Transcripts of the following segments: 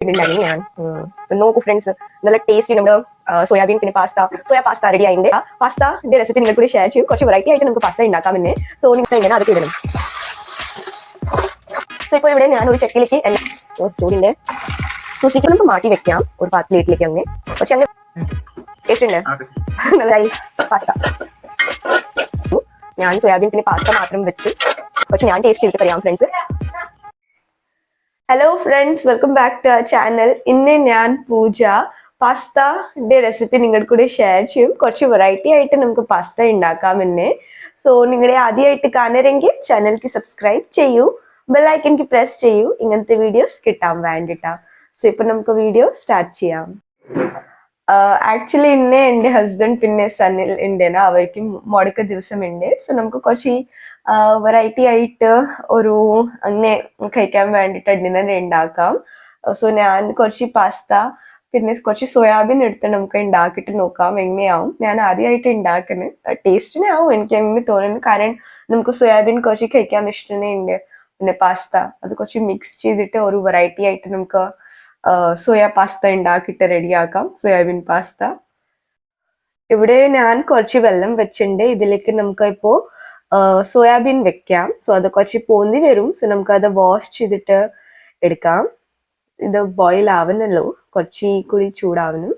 ഉണ്ടായിരുന്നു ഞാൻ നോക്കൂ ഫ്രണ്ട്സ് നല്ല ടേസ്റ്റി നമ്മുടെ സോയാബീൻ പിന്നെ പാസ്ത സോയാ പാസ്ത റെഡി ആയിട്ട് ആ പാസ്തന്റെ റെസിപ്പി നിങ്ങൾ കൂടി ഷെയർ ചെയ്യും. കുറച്ച് വെറൈറ്റി ആയിട്ട് നമുക്ക് പാസ്ത ഉണ്ടാക്കാം പിന്നെ സോ നിങ്ങൾ എങ്ങനെ അതൊക്കെ ഇടണം? സോ ഇപ്പോൾ ഇവിടെ ഞാൻ ഒരു ചട്ടിയിലേക്ക് എല്ലാം ചൂടിന്റെ സോ നമുക്ക് മാറ്റി വെക്കാം. ഒരു പാ പ്ലേറ്റിലേക്ക് അങ്ങനെ പക്ഷെ അങ്ങനെ ടേസ്റ്റ് ഉണ്ട്. നല്ലതായി പാസ്ത. ഞാൻ സോയാബീൻ പിന്നെ പാസ്ത മാത്രം വെച്ച്. പക്ഷെ ഞാൻ ടേസ്റ്റ് ചെയ്തിട്ട് പറയാം friends hello friends welcome back to our channel ഇന്ന് ഞാൻ പൂജ. പാസ്തയുടെ റെസിപ്പി നിങ്ങളുടെ കൂടെ ഷെയർ ചെയ്യും. കുറച്ച് വെറൈറ്റി ആയിട്ട് നമുക്ക് പാസ്ത ഉണ്ടാക്കാം എന്നെ സോ നിങ്ങളുടെ ആദ്യമായിട്ട് കാണരുമെങ്കിൽ ചാനൽക്ക് സബ്സ്ക്രൈബ് ചെയ്യൂ. ബെല്ലൈക്കൻക്ക് പ്രസ് ചെയ്യൂ. ഇങ്ങനത്തെ വീഡിയോസ് കിട്ടാൻ വേണ്ടിട്ടാ. സോ ഇപ്പം നമുക്ക് വീഡിയോ സ്റ്റാർട്ട് ചെയ്യാം. ആക്ച്വലി ഇന്നേ എന്റെ ഹസ്ബൻഡ് പിന്നെ സണ്ണിൽ ഉണ്ടേന അവർക്കും മുടക്ക ദിവസം ഉണ്ട് സോ നമുക്ക് കുറച്ച് വെറൈറ്റി ആയിട്ട് ഒരു അങ്ങനെ കഴിക്കാൻ വേണ്ടിയിട്ട് ഡിന്നർ ഉണ്ടാക്കാം. സോ ഞാൻ കുറച്ച് പാസ്ത പിന്നെ കുറച്ച് സോയാബീൻ എടുത്ത് നമുക്ക് ഉണ്ടാക്കിയിട്ട് നോക്കാം. എങ്ങനെയാവും? ഞാൻ ആദ്യമായിട്ട് ഉണ്ടാക്കുന്നത് ടേസ്റ്റിനെ ആവും എനിക്ക് അങ്ങനെ തോന്നുന്നു. കാരണം നമുക്ക് സോയാബീൻ കുറച്ച് കഴിക്കാൻ ഇഷ്ടമേ ഉണ്ട് പിന്നെ പാസ്ത അത് കുറച്ച് മിക്സ് ചെയ്തിട്ട് ഒരു വെറൈറ്റി ആയിട്ട് നമുക്ക് സോയാ പാസ്ത ഉണ്ടാക്കിയിട്ട് റെഡിയാക്കാം. Soybean pasta. ഇവിടെ ഞാൻ കുറച്ച് വെള്ളം വെച്ചിട്ടുണ്ട് ഇതിലേക്ക് നമുക്ക് ഇപ്പോ സോയാബീൻ വെക്കാം. സോ അത് കുറച്ച് പോന്തി വരും. സോ നമുക്ക് അത് വാഷ് ചെയ്തിട്ട് എടുക്കാം. ഇത് ബോയിൽ ആവുന്നല്ലോ കുറച്ച് കൂടി ചൂടാവുന്നു.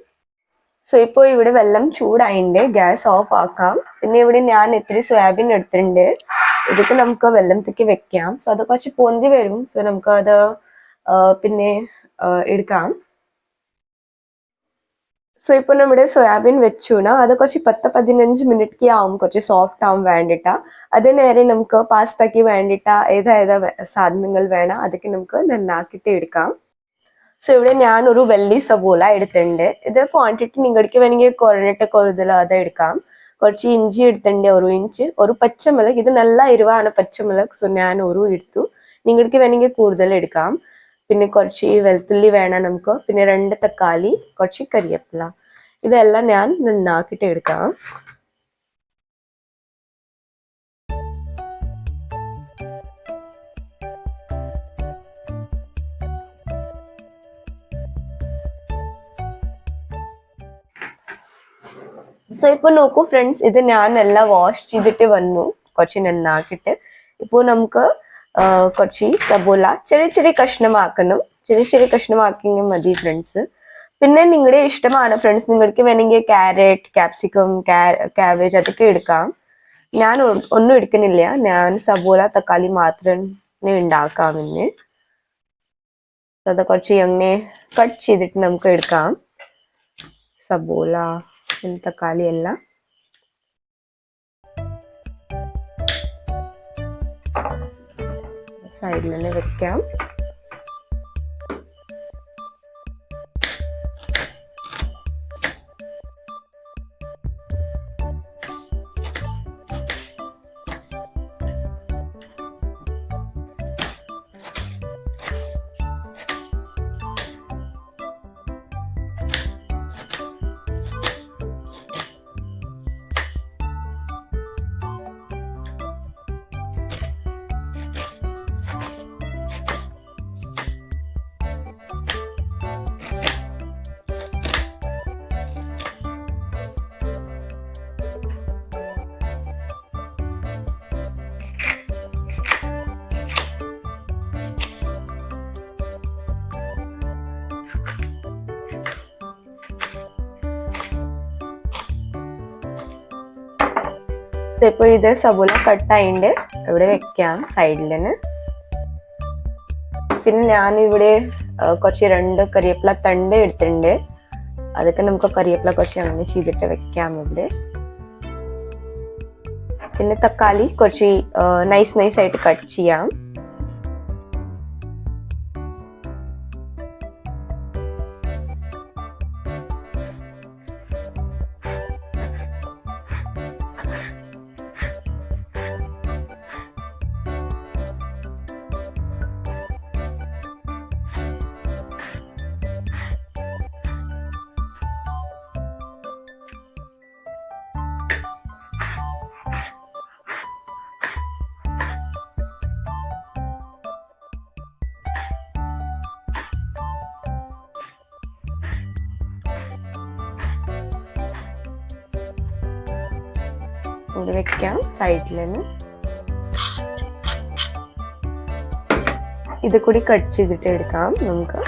സോ ഇപ്പോൾ ഇവിടെ വെള്ളം ചൂടായിണ്ട്. ഗ്യാസ് ഓഫ് ആക്കാം. പിന്നെ ഇവിടെ ഞാൻ ഇത്തിരി സോയാബീൻ എടുത്തിട്ടുണ്ട്. ഇതൊക്കെ നമുക്ക് വെള്ളത്തേക്ക് വെക്കാം. സോ അത് കുറച്ച് പൊന്തി വരും. സോ നമുക്ക് അത് പിന്നെ എടുക്കാം. സോ ഇപ്പൊ നമ്മുടെ സോയാബീൻ വെച്ചുന അത് കുറച്ച് പത്ത് പതിനഞ്ച് മിനിറ്റ് ആവും. കുറച്ച് സോഫ്റ്റ് ആവും വേണ്ടിട്ട. അതേ നേരെ നമുക്ക് പാസ്തക്ക് വേണ്ടിട്ട ഏതാ ഏതാ സാധനങ്ങൾ വേണം അതൊക്കെ നമുക്ക് നന്നാക്കിയിട്ട് എടുക്കാം. സോ ഇവിടെ ഞാൻ ഒരു വെള്ളി സവോള എടുത്തിട്ടുണ്ട്. ഇത് ക്വാണ്ടിറ്റി നിങ്ങൾക്ക് വേണമെങ്കിൽ കുറഞ്ഞിട്ട് കൂടുതൽ അത് എടുക്കാം. കുറച്ച് ഇഞ്ചി എടുത്തിട്ടുണ്ട് ഒരു ഇഞ്ച്. ഒരു പച്ചമുളക്. ഇത് നല്ല എരിവാണ് പച്ചമുളക് സോ ഞാൻ ഒരു എടുത്തു. നിങ്ങൾക്ക് വേണമെങ്കിൽ കൂടുതൽ എടുക്കാം. പിന്നെ കുറച്ച് വെളുത്തുള്ളി വേണം നമുക്ക്? പിന്നെ രണ്ട് തക്കാളി കുറച്ച് കരിവേപ്പില ഇതെല്ലാം ഞാൻ നന്നാക്കിയിട്ട് എടുക്കാം. സോ ഇപ്പൊ നോക്കൂ ഫ്രണ്ട്സ് ഇത് ഞാൻ എല്ലാം വാഷ് ചെയ്തിട്ട് വന്നു. കുറച്ച് നന്നാക്കിയിട്ട്. ഇപ്പോൾ നമുക്ക് കുറച്ച് സബോല ചെറിയ ചെറിയ കഷ്ണമാക്കണം. ചെറിയ ചെറിയ കഷ്ണമാക്കിയെങ്കിൽ മതി ഫ്രണ്ട്സ് പിന്നെ നിങ്ങളുടെ ഇഷ്ടമാണ് ഫ്രണ്ട്സ് നിങ്ങൾക്ക് വേണമെങ്കിൽ ക്യാരറ്റ് ക്യാപ്സിക്കം ക്യാബേജ് അതൊക്കെ എടുക്കാം. ഞാൻ ഒന്നും എടുക്കുന്നില്ല. ഞാൻ സബോല തക്കാളി മാത്രം ഉണ്ടാക്കാം ഇന്ന്. അത് കുറച്ച് എങ്ങനെ കട്ട് ചെയ്തിട്ട് നമുക്ക് എടുക്കാം. സബോല പിന്നെ തക്കാളി എല്ലാം. സൈഡിൽ തന്നെ വെക്കാം. ഇപ്പൊ ഇത് സബോല കട്ടായിണ്ട് ഇവിടെ വെക്കാം സൈഡിൽ തന്നെ പിന്നെ ഞാൻ ഇവിടെ കുറച്ച് രണ്ട് കറിവേപ്പില തണ്ട് എടുത്തിട്ടുണ്ട്. അതൊക്കെ നമുക്ക് കറിവേപ്പില കുറച്ച് അങ്ങനെ ചെയ്തിട്ട് വെക്കാം ഇവിടെ. പിന്നെ തക്കാളി കുറച്ച് നൈസ് നൈസ് ആയിട്ട് കട്ട് ചെയ്യാം. ഇവിടെ വെക്കാം സൈഡിൽ നിന്ന് ഇത് കൂടി കട്ട് ചെയ്തിട്ട് എടുക്കാം നമുക്ക്.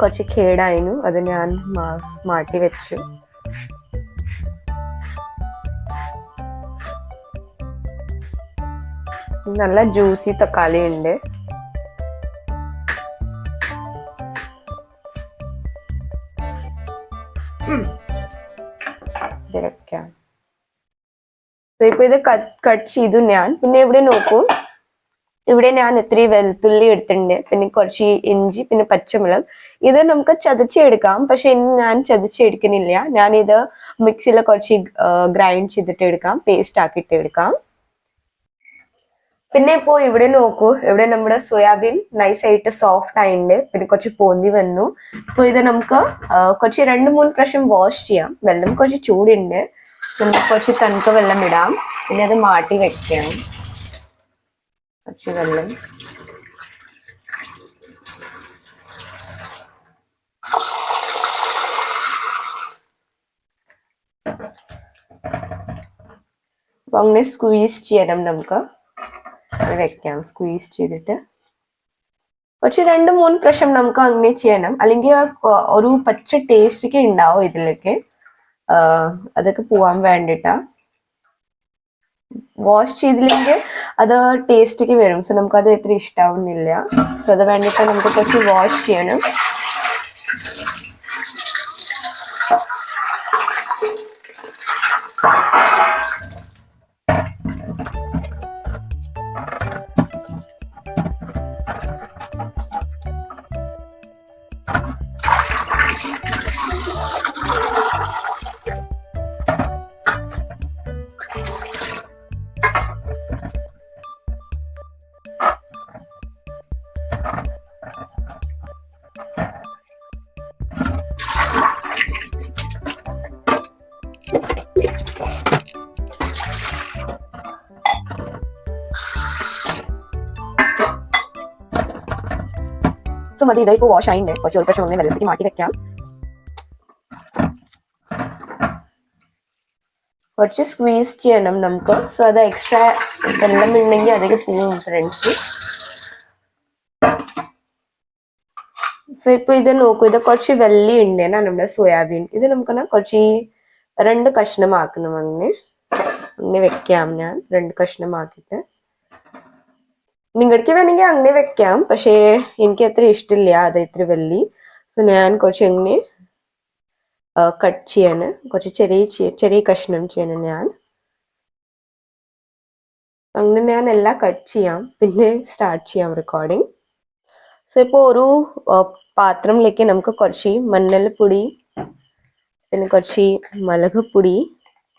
കുറച്ച് കേടായിരുന്നു അത് ഞാൻ മാറ്റി വെച്ചു. നല്ല ജ്യൂസി തക്കാളി ഉണ്ട്. ഇപ്പൊ ഇത് കട്ട് കട്ട് ചെയ്തു ഞാൻ. പിന്നെ ഇവിടെ നോക്കൂ. ഇവിടെ ഞാൻ ഇത്തിരി വെളുത്തുള്ളി എടുത്തിട്ടുണ്ട്. പിന്നെ കുറച്ച് ഇഞ്ചി പിന്നെ പച്ചമുളക്. ഇത് നമുക്ക് ചതച്ചെടുക്കാം പക്ഷെ ഇന്ന് ഞാൻ ചതച്ചെടുക്കുന്നില്ല ഞാൻ ഇത് മിക്സിയിൽ കുറച്ച് ഗ്രൈൻഡ് ചെയ്തിട്ട് എടുക്കാം. പേസ്റ്റ് ആക്കിയിട്ട് എടുക്കാം. പിന്നെ ഇപ്പോ ഇവിടെ നോക്കൂ ഇവിടെ നമ്മുടെ സോയാബീൻ നൈസ് ആയിട്ട് സോഫ്റ്റ് ആയിട്ടുണ്ട് പിന്നെ കുറച്ച് പൊന്തി വന്നു. അപ്പൊ ഇത് നമുക്ക് കുറച്ച് രണ്ട് മൂന്ന് പ്രാവശ്യം വാഷ് ചെയ്യാം. വെള്ളം കുറച്ച് ചൂടുണ്ട്. നമുക്ക് കുറച്ച് തണുത്ത വെള്ളം ഇടാം. പിന്നെ അത് മാറ്റി വെക്കാം കുറച്ച് വെള്ളം. അപ്പൊ അങ്ങനെ സ്ക്വീസ് ചെയ്യണം നമുക്ക്. വെക്കാം സ്ക്വീസ് ചെയ്തിട്ട്. പക്ഷെ രണ്ട് മൂന്ന് പ്രാവശ്യം നമുക്ക് അങ്ങനെ ചെയ്യണം. അല്ലെങ്കിൽ ഒരു പച്ച ടേസ്റ്റ് ഒക്കെ ഉണ്ടാവും ഇതിലേക്ക്. അതൊക്കെ പോവാൻ വേണ്ടിട്ടാ. വാഷ് ചെയ്തില്ലെങ്കിൽ അത് ടേസ്റ്റ് വരും. സോ നമുക്ക് അത് എത്ര ഇഷ്ടാവുന്നില്ല. സോ അത് വേണ്ടിട്ട് നമുക്ക് കുറച്ച് വാഷ് ചെയ്യണം. മതി. ഇതായി ഇപ്പോൾ വാഷ് ആയിണ്ട് കുറച്ച് ഒരു പ്രാവശ്യം ഒന്ന് വെള്ളത്തിൽ മാറ്റി വെക്കാം. കുറച്ച് സ്ക്വീസ് ചെയ്യണം നമുക്ക്. സോ അത് എക്സ്ട്രാ വെള്ളം ഉണ്ടെങ്കിൽ അതൊക്കെ പോവും ഫ്രണ്ട്സ് സോ ഇപ്പൊ ഇത് നോക്കൂ. ഇത് കുറച്ച് വെള്ളി ഉണ്ട്. നമ്മുടെ സോയാബീൻ ഇത് നമുക്ക് കുറച്ച് രണ്ട് കഷ്ണമാക്കണം. അങ്ങനെ അങ്ങനെ വെക്കാം ഞാൻ. രണ്ട് കഷ്ണമാക്കിയിട്ട്. നിങ്ങൾക്ക് വേണമെങ്കിൽ അങ്ങനെ വെക്കാം. പക്ഷേ എനിക്ക് അത്ര ഇഷ്ടമില്ല. അത് ഇത്ര വലിയ സോ ഞാൻ കുറച്ച് അങ്ങനെ കട്ട് ചെയ്യാന്. കുറച്ച് ചെറിയ ചെറിയ കഷ്ണം ചെയ്യണം ഞാൻ. അങ്ങനെ ഞാൻ എല്ലാം കട്ട് ചെയ്യാം. പിന്നെ സ്റ്റാർട്ട് ചെയ്യാം റെക്കോർഡിങ് സോ ഇപ്പോൾ ഒരു പാത്രത്തിലേക്ക് നമുക്ക് കുറച്ച് മഞ്ഞൾപ്പൊടി പിന്നെ കുറച്ച് മുളക് പൊടി.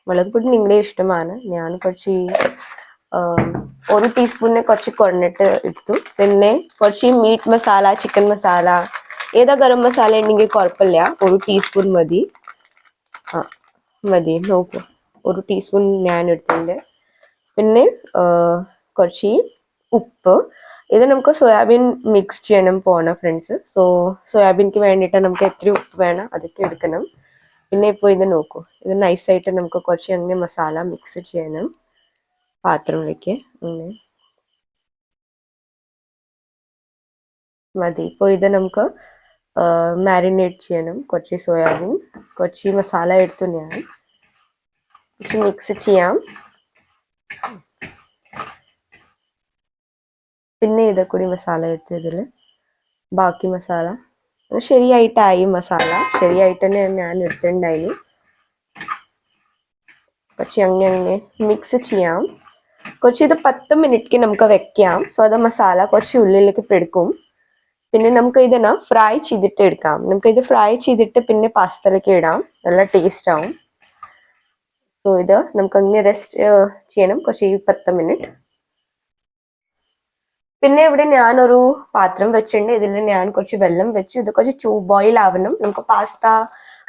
മുളക് പൊടി നിങ്ങളുടെ ഇഷ്ടമാണ്. ഞാൻ കുറച്ച് ഒരു ടീസ്പൂണിന് കുറച്ച് കുറഞ്ഞിട്ട് എടുത്തു. പിന്നെ കുറച്ച് മീറ്റ് മസാല ചിക്കൻ മസാല ഏതാ ഗരം മസാല ഉണ്ടെങ്കിൽ കുഴപ്പമില്ല. ഒരു ടീസ്പൂൺ മതി. ആ മതി. നോക്കൂ. ഒരു ടീസ്പൂൺ ഞാൻ എടുത്തിട്ടുണ്ട്. പിന്നെ കുറച്ച് ഉപ്പ്. ഇത് നമുക്ക് സോയാബീൻ മിക്സ് ചെയ്യണം പോണം ഫ്രണ്ട്സ് സോ സോയാബീൻക്ക് വേണ്ടിയിട്ട് നമുക്ക് എത്ര ഉപ്പ് വേണം അതൊക്കെ എടുക്കണം. പിന്നെ ഇപ്പോൾ ഇത് നോക്കൂ. ഇത് നൈസായിട്ട് നമുക്ക് കുറച്ച് അങ്ങനെ മസാല മിക്സ് ചെയ്യണം. പാത്രത്തിലേക്ക് ഒന്ന് മതി. ഇപ്പോൾ ഇത് നമുക്ക് മാരിനേറ്റ് ചെയ്യണം കുറച്ച് സോയാബീൻ കുറച്ച് മസാല എടുത്തു ഞാൻ. മിക്സ് ചെയ്യാം. പിന്നെ ഇത് കൂടി മസാല എടുത്തു ഇതിൽ ബാക്കി മസാല. ശരിയായിട്ടായി മസാല. ശരിയായിട്ട് തന്നെ ഞാൻ എടുത്തിട്ടുണ്ടായിരുന്നു പക്ഷെ അങ്ങനെ അങ്ങനെ മിക്സ് ചെയ്യാം. കുറച്ച് ഇത് പത്ത് മിനിറ്റ് നമുക്ക് വെക്കാം. സോ അത് മസാല കുറച്ച് ഉള്ളിലേക്ക് പിടിക്കും പിന്നെ നമുക്ക് ഇതിനെ ഫ്രൈ ചെയ്തിട്ട് എടുക്കാം. നമുക്ക് ഇത് ഫ്രൈ ചെയ്തിട്ട് പിന്നെ പാസ്തയിലേക്ക് ഇടാം. നല്ല ടേസ്റ്റ് ആവും. സോ ഇത് നമുക്ക് അങ്ങനെ റെസ്റ്റ് ചെയ്യണം. കുറച്ച് ഈ പത്ത് മിനിറ്റ്. പിന്നെ ഇവിടെ ഞാനൊരു പാത്രം വെച്ചിട്ടുണ്ട്. ഇതിൽ ഞാൻ കുറച്ച് വെള്ളം വെച്ചു. ഇത് കുറച്ച് ചൂ ബോയിൽ ആവണം. നമുക്ക് പാസ്ത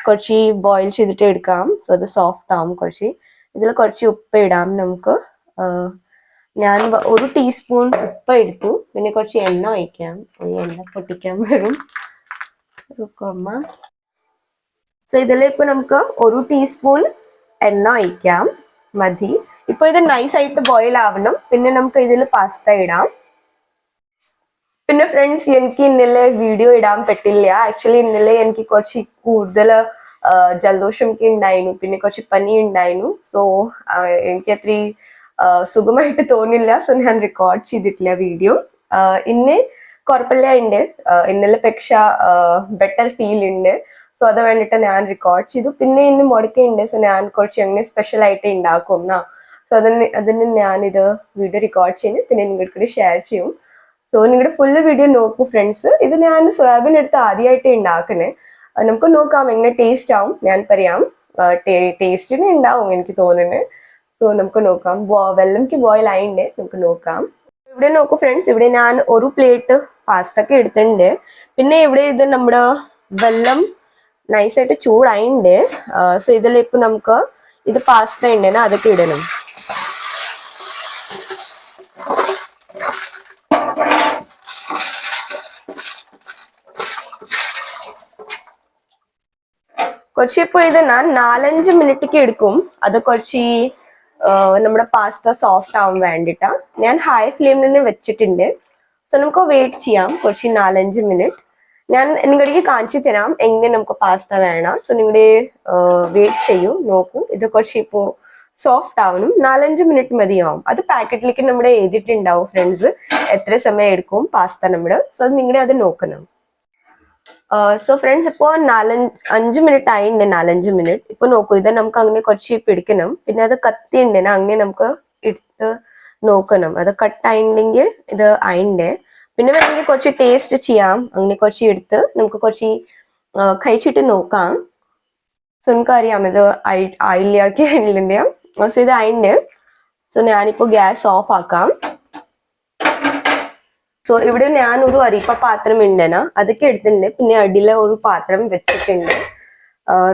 കുറച്ച് ബോയിൽ ചെയ്തിട്ട് എടുക്കാം. സോ അത് സോഫ്റ്റ് ആവും കുറച്ച്. ഇതിൽ കുറച്ച് ഉപ്പ് ഇടാം നമുക്ക്. ഞാൻ ഒരു ടീസ്പൂൺ ഉപ്പ് എടുത്തു. പിന്നെ കുറച്ച് എണ്ണ ഒഴിക്കാം. എണ്ണ പൊട്ടിക്കാൻ വരും. സോ ഇതിൽ നമുക്ക് ഒരു ടീസ്പൂൺ എണ്ണ ഒഴിക്കാം. മതി. ഇപ്പൊ ഇത് നൈസ് ആയിട്ട് ബോയിൽ ആവണം. പിന്നെ നമുക്ക് ഇതിൽ പാസ്ത ഇടാം. പിന്നെ ഫ്രണ്ട്സ് എനിക്ക് ഇന്നലെ വീഡിയോ ഇടാൻ പറ്റില്ല. ആക്ച്വലി ഇന്നലെ എനിക്ക് കുറച്ച് കൂടുതൽ ജലദോഷം ഒക്കെ ഉണ്ടായിരുന്നു. പിന്നെ കുറച്ച് പനി ഉണ്ടായിരുന്നു. സോ എനിക്ക് അത്ര സുഖമായിട്ട് തോന്നില്ല. സോ ഞാൻ റെക്കോർഡ് ചെയ്തിട്ടില്ല വീഡിയോ ഇന്ന് കുഴപ്പമില്ല ഉണ്ട് ഇന്നലെ പക്ഷ ബെറ്റർ ഫീൽ ഉണ്ട് സോ അത് വേണ്ടിട്ട് ഞാൻ റെക്കോർഡ് ചെയ്തു. പിന്നെ ഇന്ന് മുടക്കുണ്ട് സോ ഞാൻ കുറച്ച് അങ്ങനെ സ്പെഷ്യൽ ആയിട്ട് ഉണ്ടാക്കും സോ അതിന് അതിന് ഞാനിത് വീഡിയോ റെക്കോർഡ് ചെയ്യുന്നു പിന്നെ നിങ്ങൾക്ക് കൂടി ഷെയർ ചെയ്യും. സോ നിങ്ങളുടെ ഫുള്ള് വീഡിയോ നോക്കൂ ഫ്രണ്ട്സ് ഇത് ഞാൻ സോയാബിൻ എടുത്ത് ആദ്യമായിട്ട് ഉണ്ടാക്കുന്നത് നമുക്ക് നോക്കാം എങ്ങനെ ടേസ്റ്റ് ആവും. ഞാൻ പറയാം. ടേസ്റ്റിന് ഉണ്ടാവും എനിക്ക് തോന്നുന്നത് സോ നമുക്ക് നോക്കാം. വെള്ളംക്ക് ബോയിൽ ആയിണ്ട്. നമുക്ക് നോക്കാം. ഇവിടെ നോക്കൂ ഫ്രണ്ട്സ് ഇവിടെ ഞാൻ ഒരു പ്ലേറ്റ് പാസ്തക്ക് എടുത്തിട്ടുണ്ട് പിന്നെ ഇവിടെ ഇത് നമ്മുടെ വെള്ളം നൈസായിട്ട് ചൂടായിണ്ട്. സോ ഇതിൽ ഇപ്പൊ നമുക്ക് ഇത് പാസ്ത ഉണ്ടെന്ന് അതൊക്കെ ഇടണം. കുറച്ച് ഇപ്പോൾ ഇത് ഞാൻ നാലഞ്ച് മിനിറ്റ് എടുക്കും. അത് കുറച്ച് നമ്മുടെ പാസ്ത സോഫ്റ്റ് ആവാൻ വേണ്ടിട്ടാ. ഞാൻ ഹൈ ഫ്ലെയിമിൽ തന്നെ വെച്ചിട്ടുണ്ട്. സോ നമുക്ക് വെയിറ്റ് ചെയ്യാം. കുറച്ച് നാലഞ്ച് മിനിറ്റ് ഞാൻ നിങ്ങളുടെ കാണിച്ചു തരാം എങ്ങനെ നമുക്ക് പാസ്ത വേണം. സോ നിങ്ങളുടെ വെയിറ്റ് ചെയ്യൂ നോക്കൂ. ഇത് കുറച്ച് ഇപ്പോൾ സോഫ്റ്റ് ആവണം. നാലഞ്ച് മിനിറ്റ് മതിയാവും. അത് പാക്കറ്റിലേക്ക് നമ്മുടെ എഴുതിയിട്ടുണ്ടാവും ഫ്രണ്ട്സ് എത്ര സമയം എടുക്കും പാസ്ത നമ്മുടെ സോ അത് നിങ്ങളുടെ അത് നോക്കണം. സോ ഫ്രണ്ട്സ് ഇപ്പോൾ നാലഞ്ച് അഞ്ച് മിനിറ്റ് ആയിണ്ട് നാലഞ്ച് മിനിറ്റ് ഇപ്പൊ നോക്കൂ ഇത് നമുക്ക് അങ്ങനെ കുറച്ച് പിടിക്കണം പിന്നെ അത് കത്തി ഉണ്ടെങ്കിൽ അങ്ങനെ നമുക്ക് എടുത്ത് നോക്കണം. അത് കട്ട് ആയിണ്ടെങ്കിൽ ഇത് ആയിണ്ട്. പിന്നെ വേണമെങ്കിൽ കുറച്ച് ടേസ്റ്റ് ചെയ്യാം. അങ്ങനെ കുറച്ച് എടുത്ത് നമുക്ക് കുറച്ച് കഴിച്ചിട്ട് നോക്കാം. സോ നമുക്കറിയാം ഇത് ആയി- ആയില്ലാക്കി ആയില്ല സോ ഇത് ആയിണ്ട്. സോ ഞാനിപ്പോ ഗ്യാസ് ഓഫ് ആക്കാം. സോ ഇവിടെ ഞാൻ ഒരു അരിപ്പ പാത്രം ഉണ്ടെന അതൊക്കെ എടുത്തിട്ടുണ്ട്. പിന്നെ അടിയിലെ ഒരു പാത്രം വെച്ചിട്ടുണ്ട്.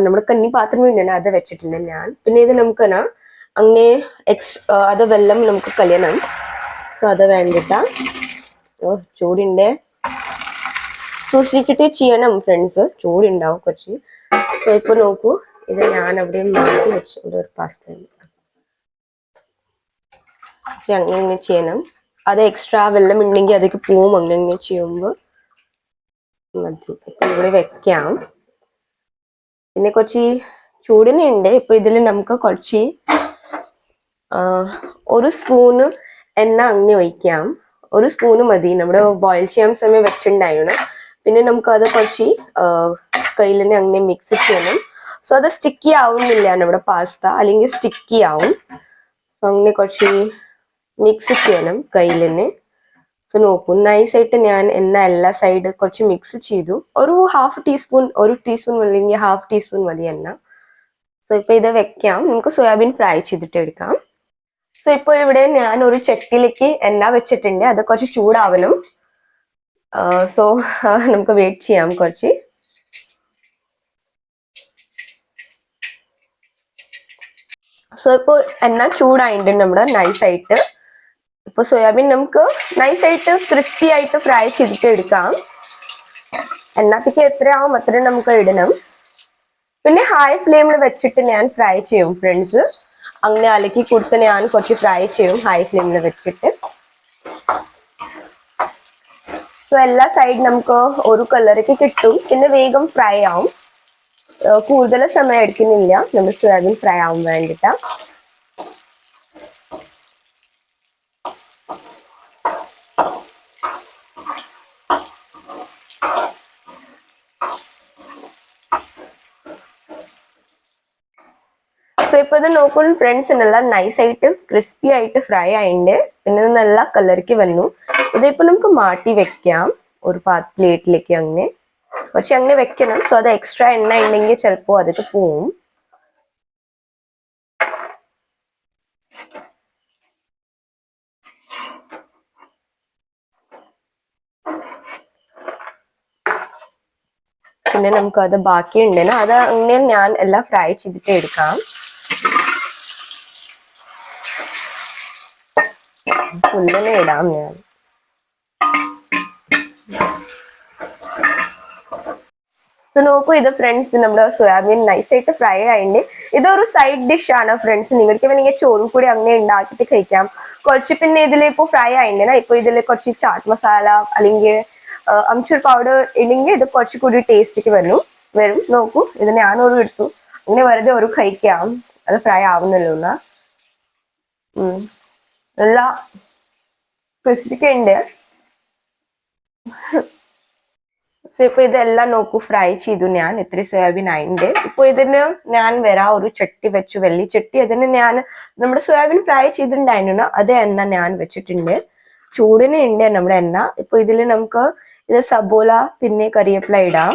നമ്മുടെ കന്നി പാത്രം ഇണ്ടന. അത് വെച്ചിട്ടുണ്ട് ഞാൻ. പിന്നെ ഇത് നമുക്ക് അങ്ങനെ എക്സ് അത് വെള്ളം നമുക്ക് കല്യാണം. സോ അത് വേണ്ടിട്ടാ. ഓ ചൂടുണ്ട്. സൂക്ഷിച്ചിട്ട് ചെയ്യണം ഫ്രണ്ട്സ് ചൂടുണ്ടാവും കുറച്ച് സോ ഇപ്പൊ നോക്കൂ. ഇത് ഞാൻ അവിടെ മാറ്റി വെച്ചിട്ടുണ്ട് ഒരു പാസ്ത അങ്ങനെ ചെയ്യണം. അത് എക്സ്ട്രാ വെള്ളം ഉണ്ടെങ്കിൽ അതൊക്കെ പോവും. അങ്ങനെ ചെയ്യുമ്പോൾ മതി. ഇവിടെ വെക്കാം. പിന്നെ കുറച്ച് ചൂടിനുണ്ട് ഇപ്പൊ ഇതിൽ നമുക്ക് കുറച്ച് ഒരു സ്പൂണ് എണ്ണ അങ്ങനെ ഒഴിക്കാം. ഒരു സ്പൂണ് മതി. നമ്മുടെ ബോയിൽ ചെയ്യാൻ സമയം വെച്ചിട്ടുണ്ടായിരുന്നു. പിന്നെ നമുക്ക് അത് കുറച്ച് കയ്യിൽ തന്നെ അങ്ങനെ മിക്സ് ചെയ്യണം. സോ അത് സ്റ്റിക്കി ആവുന്നില്ല നമ്മുടെ പാസ്ത അല്ലെങ്കിൽ സ്റ്റിക്കി ആവും. സോ അങ്ങനെ കുറച്ച് മിക്സ് ചെയ്യണം കയ്യിൽ തന്നെ സോ നോക്കൂ നൈസായിട്ട് ഞാൻ എണ്ണ എല്ലാ സൈഡ് കുറച്ച് മിക്സ് ചെയ്തു. ഒരു ഹാഫ് ടീസ്പൂൺ ഒരു ടീസ്പൂൺ അല്ലെങ്കിൽ ഹാഫ് ടീസ്പൂൺ മതി എണ്ണ. സോ ഇപ്പൊ ഇത് വെക്കാം. നമുക്ക് സോയാബീൻ ഫ്രൈ ചെയ്തിട്ട് എടുക്കാം. സോ ഇപ്പൊ ഇവിടെ ഞാൻ ഒരു ചട്ടിയിലേക്ക് എണ്ണ വെച്ചിട്ടുണ്ട്. അത് കുറച്ച് ചൂടാവണം. സോ നമുക്ക് വെയിറ്റ് ചെയ്യാം കുറച്ച്. സോ ഇപ്പൊ എണ്ണ ചൂടായിട്ടുണ്ട് നമ്മുടെ നൈസായിട്ട് ഇപ്പൊ സോയാബീൻ നമുക്ക് നൈസായിട്ട് ക്രിസ്പി ആയിട്ട് ഫ്രൈ ചെയ്തിട്ട് എടുക്കാം. എണ്ണത്തേക്ക് എത്രയാവും അത്രയും നമുക്ക് ഇടണം. പിന്നെ ഹൈ ഫ്ലെയിമിൽ വെച്ചിട്ട് ഞാൻ ഫ്രൈ ചെയ്യും ഫ്രണ്ട്സ് അങ്ങനെ അലക്കി കൊടുത്ത് ഞാൻ കുറച്ച് ഫ്രൈ ചെയ്യും ഹൈ ഫ്ലെയിമിൽ വെച്ചിട്ട്. സോ എല്ലാ സൈഡ് നമുക്ക് ഒരു കളറൊക്കെ കിട്ടും. പിന്നെ വേഗം ഫ്രൈ ആവും. കൂടുതൽ സമയം എടുക്കുന്നില്ല. നമ്മൾ സോയാബീൻ ഫ്രൈ ആവാൻ വേണ്ടിട്ടാ. സോ ഇപ്പൊ ഇത് നോക്കുമ്പോൾ ഫ്രണ്ട്സ് നല്ല നൈസ് ആയിട്ട് ക്രിസ്പി ആയിട്ട് ഫ്രൈ ആയിണ്ട്. പിന്നെ നല്ല കളർക്ക് വന്നു. ഇതിപ്പോ നമുക്ക് മാറ്റി വെക്കാം. ഒരു പ്ലേറ്റിലേക്ക് അങ്ങനെ പക്ഷെ അങ്ങനെ വെക്കണം. സോ അത് എക്സ്ട്രാ എണ്ണ ഉണ്ടെങ്കിൽ ചിലപ്പോ അതൊക്കെ പോവും. പിന്നെ നമുക്ക് അത് ബാക്കിയുണ്ട്. അത് അങ്ങനെ ഞാൻ എല്ലാം ഫ്രൈ ചെയ്തിട്ട് എടുക്കാം. ഫുള്ളിനെ ഇടാം ഞാൻ. നോക്കൂ ഇത് ഫ്രണ്ട്സ് നമ്മുടെ സോയാബീൻ നൈസ് ആയിട്ട് ഫ്രൈ ആയിട്ട് ഇതൊരു സൈഡ് ഡിഷ് ആണ് ഫ്രണ്ട്സ് നിങ്ങൾക്ക് വേണമെങ്കിൽ ചോറും കൂടി അങ്ങനെ ഉണ്ടാക്കിയിട്ട് കഴിക്കാം. കുറച്ച് പിന്നെ ഇതിൽ ഇപ്പോൾ ഫ്രൈ ആയിട്ടുണ്ട് ഇപ്പൊ ഇതിൽ കുറച്ച് ചാട്ട് മസാല അല്ലെങ്കിൽ അംചൂർ പൗഡർ ഇല്ലെങ്കിൽ ഇത് കുറച്ച് കൂടി ടേസ്റ്റിക്ക് വരും. വരും. നോക്കൂ ഇത് ഞാനൊരു എടുത്തു. അങ്ങനെ വെറുതെ ഒരു കഴിക്കാം. അത് ഫ്രൈ ആവുന്നല്ലോ എന്നാ. ഉം. ക്രിസ്പിക്ക് ഉണ്ട് സോ ഇപ്പൊ ഇതെല്ലാം നോക്കൂ ഫ്രൈ ചെയ്തു ഞാൻ. ഇത്തിരി സോയാബീൻ ആയിണ്ട്. ഇപ്പൊ ഇതിന് ഞാൻ വരാ ഒരു ചട്ടി വെച്ചു വെള്ളി ചട്ടി. അതിന് ഞാൻ നമ്മുടെ സോയാബീൻ ഫ്രൈ ചെയ്തിട്ടുണ്ടായിരുന്നു. അത് എണ്ണ ഞാൻ വെച്ചിട്ടുണ്ട്. ചൂടിന് ഉണ്ട് നമ്മുടെ എണ്ണ. ഇപ്പൊ ഇതിൽ നമുക്ക് ഇത് സബോല പിന്നെ കറിവേപ്പില ഇടാം.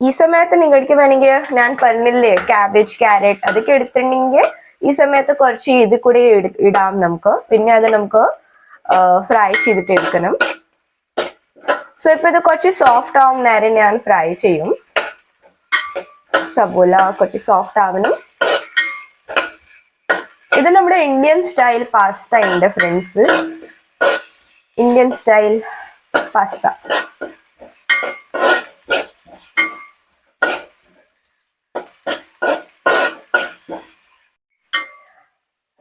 ഈ സമയത്ത് നിങ്ങൾക്ക് വേണമെങ്കിൽ ഞാൻ പറഞ്ഞില്ലേ ക്യാബേജ് ക്യാരറ്റ് അതൊക്കെ എടുത്തിട്ടുണ്ടെങ്കിൽ ഈ സമയത്ത് കുറച്ച് ഇത് കൂടി ഇടാം നമുക്ക്. പിന്നെ അത് നമുക്ക് ഫ്രൈ ചെയ്തിട്ട് എടുക്കണം. സോ ഇപ്പൊ ഇത് കുറച്ച് സോഫ്റ്റ് ആവും നേരം ഞാൻ ഫ്രൈ ചെയ്യും. സബോല കുറച്ച് സോഫ്റ്റ് ആവണം. ഇത് നമ്മുടെ ഇന്ത്യൻ സ്റ്റൈൽ പാസ്ത ഉണ്ട് friends Indian style pasta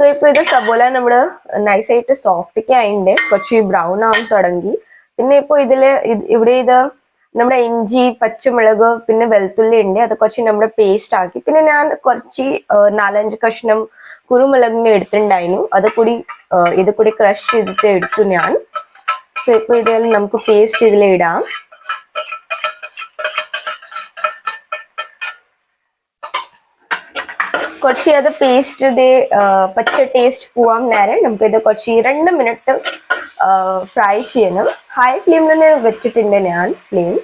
so ഇപ്പൊ ഇത് സബോല നമ്മൾ നൈസായിട്ട് സോഫ്റ്റ് ആയിണ്ട്. കുറച്ച് ബ്രൗൺ ആവാൻ തുടങ്ങി. പിന്നെ ഇപ്പൊ ഇതിൽ ഇത് ഇവിടെ ഇത് നമ്മുടെ ഇഞ്ചി പച്ചമുളക് പിന്നെ വെളുത്തുള്ളി ഉണ്ട് അത് കുറച്ച് നമ്മുടെ പേസ്റ്റ് ആക്കി. പിന്നെ ഞാൻ കുറച്ച് നാലഞ്ച് കഷ്ണം കുരുമുളകിന് എടുത്തിട്ടുണ്ടായിരുന്നു അത് കൂടി ഇത് കൂടി ക്രഷ് ചെയ്തിട്ട് എടുത്തു ഞാൻ. സോ ഇപ്പൊ ഇതിൽ നമുക്ക് പേസ്റ്റ് ഇതിൽ ഇടാം. കുറച്ച് അത് പേസ്റ്റ് പച്ച ടേസ്റ്റ് പോവാൻ നേരം. നമുക്ക് ഇത് കുറച്ച് രണ്ട് മിനിറ്റ് ഫ്രൈ ചെയ്യണം. ഹൈ ഫ്ലെയിമിൽ തന്നെ വെച്ചിട്ടുണ്ട് ഞാൻ ഫ്ലെയിം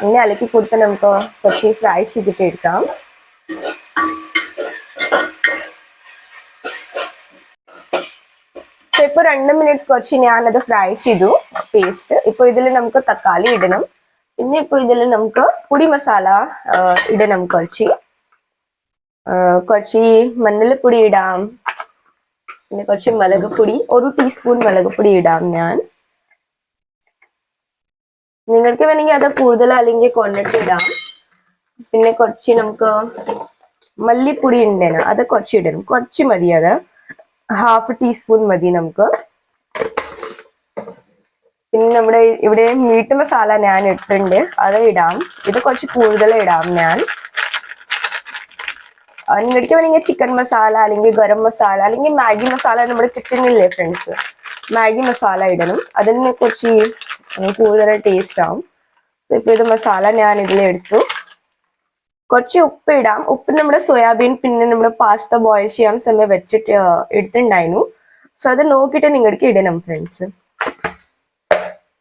അങ്ങനെ അലക്കി കൊടുത്ത് നമുക്ക് കുറച്ച് ഫ്രൈ ചെയ്തിട്ട് എടുക്കാം. ഇപ്പൊ രണ്ട് മിനിറ്റ് കുറച്ച് ഞാൻ അത് ഫ്രൈ ചെയ്തു പേസ്റ്റ് ഇപ്പൊ ഇതിൽ നമുക്ക് തക്കാളി ഇടണം. പിന്നെ ഇപ്പൊ ഇതിൽ നമുക്ക് പൊടി മസാല ഇടണം കുറച്ച്. കുറച്ച് മഞ്ഞൾപ്പൊടി ഇടാം. പിന്നെ കുറച്ച് മുളക് പൊടി ഒരു ടീസ്പൂൺ മുളക് പൊടി ഇടാം ഞാൻ. നിങ്ങൾക്ക് വേണമെങ്കിൽ അത് കൂടുതൽ അല്ലെങ്കിൽ കൊണ്ടിട്ട് ഇടാം. പിന്നെ കുറച്ച് നമുക്ക് മല്ലിപ്പൊടി ഉണ്ടേന അത് കുറച്ച് ഇടണം. കുറച്ച് മതി അത്. ഹാഫ് ടീസ്പൂൺ മതി നമുക്ക്. പിന്നെ നമ്മുടെ ഇവിടെ മീറ്റ് മസാല ഞാൻ ഇട്ടിട്ടുണ്ട്. അത് ഇടാം. ഇത് കുറച്ച് കൂടുതൽ ഇടാം ഞാൻ. നിങ്ങൾക്ക് വേണമെങ്കിൽ ചിക്കൻ മസാല അല്ലെങ്കിൽ ഗരം മസാല അല്ലെങ്കിൽ മാഗി മസാല നമ്മൾ കിട്ടുന്നില്ലേ ഫ്രണ്ട്സ് മാഗി മസാല ഇടണം. അതിന് കുറച്ച് കൂടുതൽ ടേസ്റ്റ് ആവും. ഇപ്പൊ ഇത് മസാല ഞാൻ ഇതിൽ എടുത്തു. കുറച്ച് ഉപ്പ് ഇടാം. ഉപ്പ് നമ്മുടെ സോയാബീൻ പിന്നെ നമ്മുടെ പാസ്ത ബോയിൽ ചെയ്യാൻ സമയം വെച്ചിട്ട് എടുത്തിട്ടുണ്ടായിരുന്നു. സോ അത് നോക്കിയിട്ട് നിങ്ങൾക്ക് ഇടണം ഫ്രണ്ട്സ്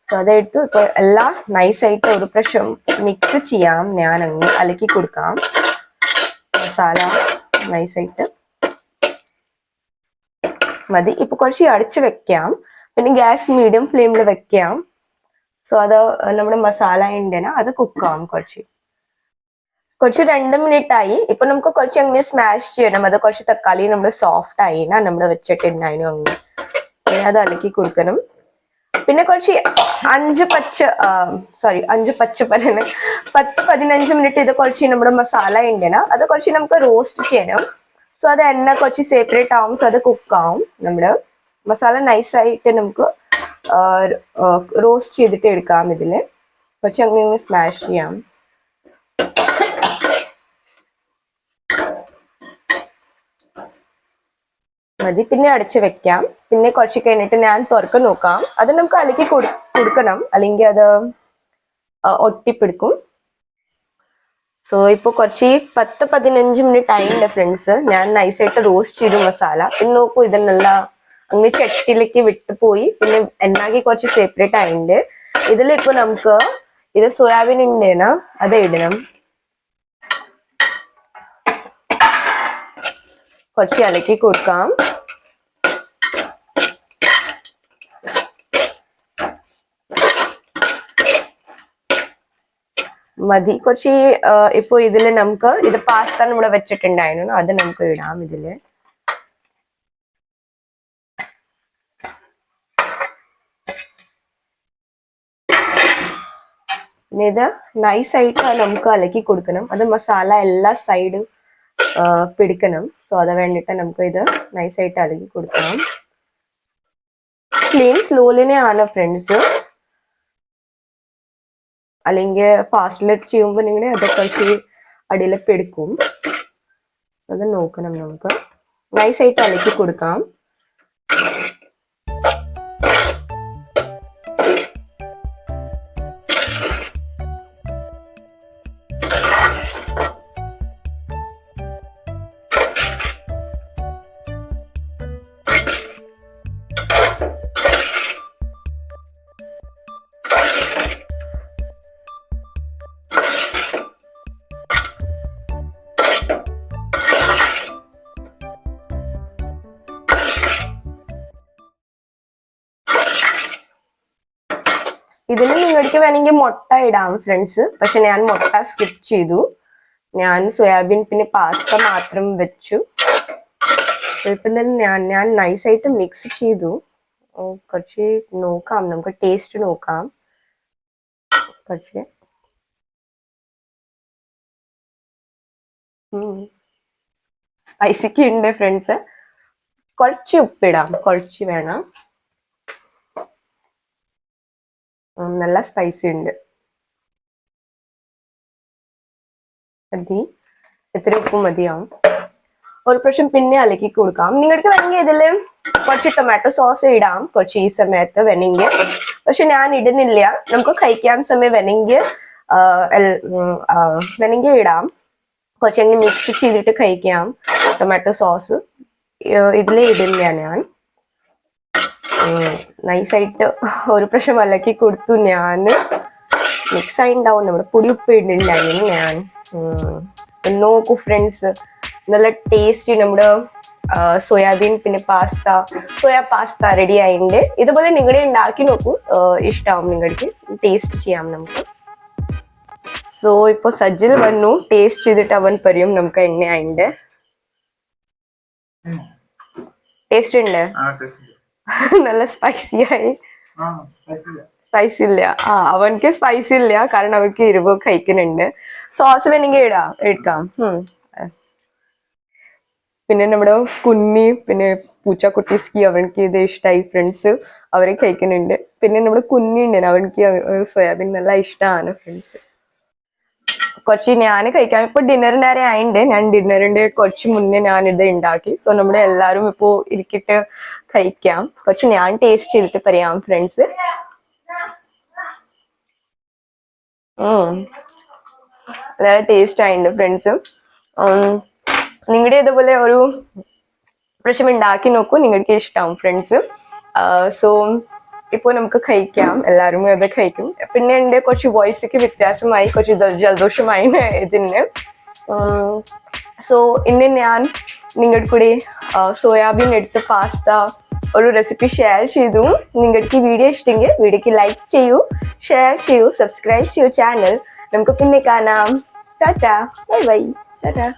സോ അതെടുത്തു ഇപ്പൊ എല്ലാം നൈസായിട്ട് ഒരു പ്രാവശ്യം മിക്സ് ചെയ്യാം. ഞാൻ അങ്ങ് അലക്കി കൊടുക്കാം. മസാല നൈസായിട്ട്. മതി. ഇപ്പൊ കുറച്ച് അടച്ച് വെക്കാം. പിന്നെ ഗ്യാസ് മീഡിയം ഫ്ലെയിമിൽ വെക്കാം. സോ അത് നമ്മുടെ മസാല ഉണ്ടേന അത് കുക്കാവും കുറച്ച്. കുറച്ച് രണ്ട് മിനിറ്റ് ആയി ഇപ്പൊ നമുക്ക് കുറച്ച് അങ്ങനെ സ്മാഷ് ചെയ്യണം? അത് കുറച്ച് തക്കാളി നമ്മൾ സോഫ്റ്റ് ആയിനാ നമ്മൾ വെച്ചിട്ടുണ്ടായിരുന്നു അങ്ങനെ. അത് അലക്കി കൊടുക്കണം. പിന്നെ കുറച്ച് അഞ്ച് പച്ച സോറി അഞ്ച് പച്ച പറയുന്നത് പത്ത് പതിനഞ്ച് മിനിറ്റ് ഇത് കുറച്ച് നമ്മുടെ മസാല ഉണ്ടേന അത് കുറച്ച് നമുക്ക് റോസ്റ്റ് ചെയ്യണം. സോ അത് എണ്ണ കുറച്ച് സെപ്പറേറ്റ് ആവും. സോ അത് കുക്കാവും നമ്മുടെ മസാല നൈസായിട്ട് നമുക്ക് റോസ്റ്റ് ചെയ്തിട്ട് എടുക്കാം ഇതിൽ. കുറച്ച് അങ്ങനെ സ്മാഷ് ചെയ്യാം. മതി. പിന്നെ അടച്ചു വെക്കാം. പിന്നെ കുറച്ച് കഴിഞ്ഞിട്ട് ഞാൻ തുറക്ക നോക്കാം. അത് നമുക്ക് അലക്കി കൊടുക്കണം. അല്ലെങ്കിൽ അത് ഒട്ടിപ്പിടിക്കും. സോ ഇപ്പൊ കുറച്ച് പത്ത് പതിനഞ്ച് മിനിറ്റ് ആയില്ല ഫ്രണ്ട്സ് ഞാൻ നൈസായിട്ട് റോസ്റ്റ് ചെയ്തു മസാല പിന്നെ നോക്കൂ ഇതിനുള്ള അങ്ങനെ ചട്ടിയിലേക്ക് വിട്ടു പോയി. പിന്നെ എണ്ണാക്കി കുറച്ച് സെപ്പറേറ്റ് ആയിണ്ട് ഇതിലിപ്പോ നമുക്ക് ഇത് സോയാബീൻ ഉണ്ടേന അത് ഇടണം. കുറച്ച് ഇളക്കി കൊടുക്കാം. മതി. കുറച്ച് ഇപ്പൊ ഇതിൽ നമുക്ക് ഇത് പാസ്ത നമ്മൾ വെച്ചിട്ടുണ്ടായിരുന്നു. അത് നമുക്ക് ഇടാം ഇതിൽ. പിന്നെ നൈസ് ആയിട്ട് നമുക്ക് അലക്കി കൊടുക്കണം. അത് മസാല എല്ലാ സൈഡും പിടിക്കണം. സോ അത് വേണ്ടിയിട്ട് നമുക്ക് ഇത് നൈസ് ആയിട്ട് അലക്കി കൊടുക്കണം. ക്ലീൻ സ്ലോലിനെയാണ് ഫ്രണ്ട്സ് അല്ലെങ്കിൽ ഫാസ്റ്റിൽ ചെയ്യുമ്പോൾ നിങ്ങൾ അത് കുറച്ച് അടിയിൽ പിടിക്കും അത് നോക്കണം നമുക്ക്. നൈസ് ആയിട്ട് അലക്കി കൊടുക്കാം. ഇതിന് നിങ്ങൾക്ക് വേണമെങ്കിൽ മുട്ട ഇടാം ഫ്രണ്ട്സ് പക്ഷെ ഞാൻ മുട്ട സ്കിപ്പ് ചെയ്തു. ഞാൻ സോയാബീൻ പിന്നെ പാസ്ത മാത്രം വെച്ചു. ഇപ്പം ഞാൻ ഞാൻ നൈസായിട്ട് മിക്സ് ചെയ്തു. കുറച്ച് നോക്കാം. നമുക്ക് ടേസ്റ്റ് നോക്കാം. കുറച്ച് സ്പൈസിക്ക് ഉണ്ട് ഫ്രണ്ട്സ് കുറച്ച് ഉപ്പിടാം. കുറച്ച് വേണം. നല്ല സ്പൈസി ഉണ്ട്. മതി. എത്ര ഉപ്പും മതിയാവും. ഒരു പ്രാവശ്യം പിന്നെ അലക്കി കൊടുക്കാം. നിങ്ങൾക്ക് വേണമെങ്കിൽ ഇതിൽ കുറച്ച് ടൊമാറ്റോ സോസ് ഇടാം. കുറച്ച് ഈ സമയത്ത് വേണമെങ്കിൽ. പക്ഷെ ഞാൻ ഇടുന്നില്ല. നമുക്ക് കഴിക്കാൻ സമയം വേണമെങ്കിൽ വേണമെങ്കിൽ ഇടാം. കുറച്ചെങ്കിൽ മിക്സ് ചെയ്തിട്ട് കഴിക്കാം. ടൊമാറ്റോ സോസ് ഇതിൽ ഇടില്ല ഞാൻ. നൈസായിട്ട് ഒരു പ്രാവശ്യം അലക്കി കൊടുത്തു ഞാൻ മിക്സ് ആയി ഉണ്ടാവും. നമ്മുടെ പൊടി ഉപ്പ് ഇടുന്നുണ്ടായിരുന്നു ഞാൻ. നോക്കൂ ഫ്രണ്ട്സ് നല്ല ടേസ്റ്റി നമ്മുടെ സോയാബീൻ പിന്നെ പാസ്ത സോയാ പാസ്ത റെഡി ആയിട്ടുണ്ട് ഇതുപോലെ നിങ്ങളുടെ ഉണ്ടാക്കി നോക്കൂ. ഇഷ്ടമാവും നിങ്ങൾക്ക് ടേസ്റ്റ് ചെയ്യാം നമുക്ക്. സോ ഇപ്പൊ സജ്ജിൽ വന്നു. ടേസ്റ്റ് ചെയ്തിട്ട് അവൻ പറയും നമുക്ക് എങ്ങനെയായിണ്ട് ടേസ്റ്റ് ഉണ്ട്. നല്ല സ്പൈസി ആയി. ആ സ്പൈസില്ല സ്പൈസി ഇല്ല. ആ അവൻക്ക് സ്പൈസി ഇല്ല. കാരണം അവർക്ക് എരിവ് കഴിക്കുന്നുണ്ട്. സോസ് വേണമെങ്കിൽ ഇടാം. എടുക്കാം. പിന്നെ നമ്മുടെ കുഞ്ഞി പിന്നെ പൂച്ചക്കുട്ടീസ്ക്ക് അവൻക്ക് ഇത് ഇഷ്ടമായി ഫ്രണ്ട്സ് അവരെ കഴിക്കുന്നുണ്ട്. പിന്നെ നമ്മുടെ കുഞ്ഞി കുഞ്ഞിണ്ട് അവൻക്ക് സോയാബീൻ നല്ല ഇഷ്ടമാണ് ഫ്രണ്ട്സ് കുറച്ച് ഞാൻ കഴിക്കാം ഇപ്പൊ ഡിന്നറിന്റെ നേരെ ആയിണ്ട്. ഞാൻ ഡിന്നറിന്റെ കുറച്ച് മുന്നേ ഞാൻ ഇത് ഉണ്ടാക്കി സോ നമ്മുടെ എല്ലാരും ഇപ്പോ ഇരിക്കിട്ട് കഴിക്കാം. കുറച്ച് ഞാൻ ടേസ്റ്റ് ചെയ്തിട്ട് പറയാം ഫ്രണ്ട്സ് നല്ല ടേസ്റ്റ് ആയിട്ടുണ്ട് ഫ്രണ്ട്സ് നിങ്ങളുടെ ഇതുപോലെ ഒരു പ്രശ്നം ഉണ്ടാക്കി നോക്കൂ. നിങ്ങൾക്ക് ഇഷ്ടമാവും ഫ്രണ്ട്സ് സോ ഇപ്പോൾ നമുക്ക് കഴിക്കാം. എല്ലാവരും അത് കഴിക്കും. പിന്നെ എന്റെ കുറച്ച് വോയിസൊക്കെ വ്യത്യാസമായി കുറച്ച് ജല- ജലദോഷമായി ഇതിന്. സോ ഇന്ന് ഞാൻ നിങ്ങളുടെ കൂടെ സോയാബീൻ എടുത്ത് പാസ്ത ഒരു റെസിപ്പി ഷെയർ ചെയ്തു. നിങ്ങൾക്ക് വീഡിയോ ഇഷ്ടമെങ്കിൽ വീഡിയോക്ക് ലൈക്ക് ചെയ്യൂ ഷെയർ ചെയ്യൂ സബ്സ്ക്രൈബ് ചെയ്യൂ ചാനൽ നമുക്ക് പിന്നെ കാണാം. ടാറ്റ. Bye bye. ടാറ്റ.